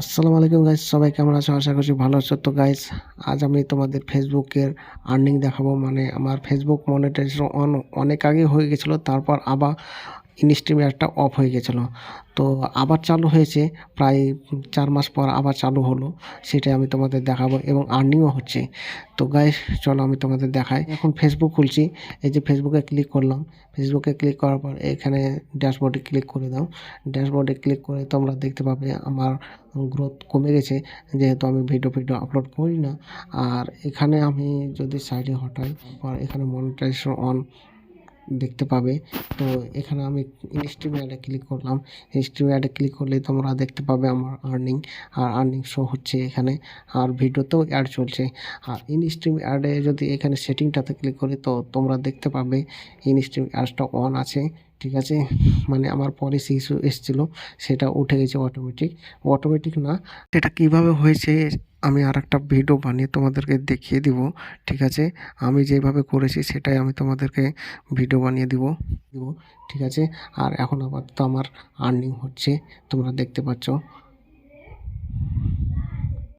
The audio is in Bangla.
আসসালামু আলাইকুম গাইস সবাই কেমন আছো? আশা করছি ভালো আছো। তো গাইস আজ আমি তোমাদের ফেসবুকের আর্নিং দেখাবো। মানে আমার ফেসবুক মনিটাইজেশন অন অনেক আগে হয়ে গেছিল, তারপর আবার একটা অফ হয়ে গেছিল। তো আবার চালু হয়েছে, প্রায় চার মাস পর আবার চালু হলো, সেটাই আমি তোমাদের দেখাবো এবং আর্নিংও হচ্ছে। তো গাইস চলো আমি তোমাদের দেখাই। এখন ফেসবুক খুলছি, এই যে ফেসবুকে ক্লিক করলাম। ফেসবুকে ক্লিক করার পর এখানে ড্যাশবোর্ডে ক্লিক করে দাও। ড্যাশবোর্ডে ক্লিক করে তোমরা দেখতে পাবে আমার গ্রোথ কমে গেছে, যেহেতু আমি ভিডিও ভিডিও আপলোড করি না। আর এখানে আমি যদি সাইডে হটাই পর এখানে মনিটাইজেশন অন দেখতে পাবে। তো এখানে আমি ইনস্ট্রিম অ্যাডে ক্লিক করলাম। ইনস্ট্রিম অ্যাডে ক্লিক করলে তোমরা দেখতে পাবে আমার আর্নিং আর আর্নিং শো হচ্ছে এখানে। আর ভিডিওতেও অ্যাড চলছে। আর ইনস্ট্রিম অ্যাডে যদি এখানে সেটিংটাতে ক্লিক করি, তো তোমরা দেখতে পাবে ইনস্ট্রিম অ্যাডসটা অন আছে। ঠিক আছে? মানে আমার পলিসি ইস্যু এসেছিল, সেটা উঠে গেছে অটোমেটিক অটোমেটিক না, এটা কীভাবে হয়েছে আমি আর একটা ভিডিও বানিয়ে তোমাদেরকে দেখিয়ে দিব, ঠিক আছে? আমি যেভাবে করেছি সেটাই আমি তোমাদেরকে ভিডিও বানিয়ে দিব দিব, ঠিক আছে? আর এখন আপাতত আমার আর্নিং হচ্ছে, তোমরা দেখতে পাচ্ছ।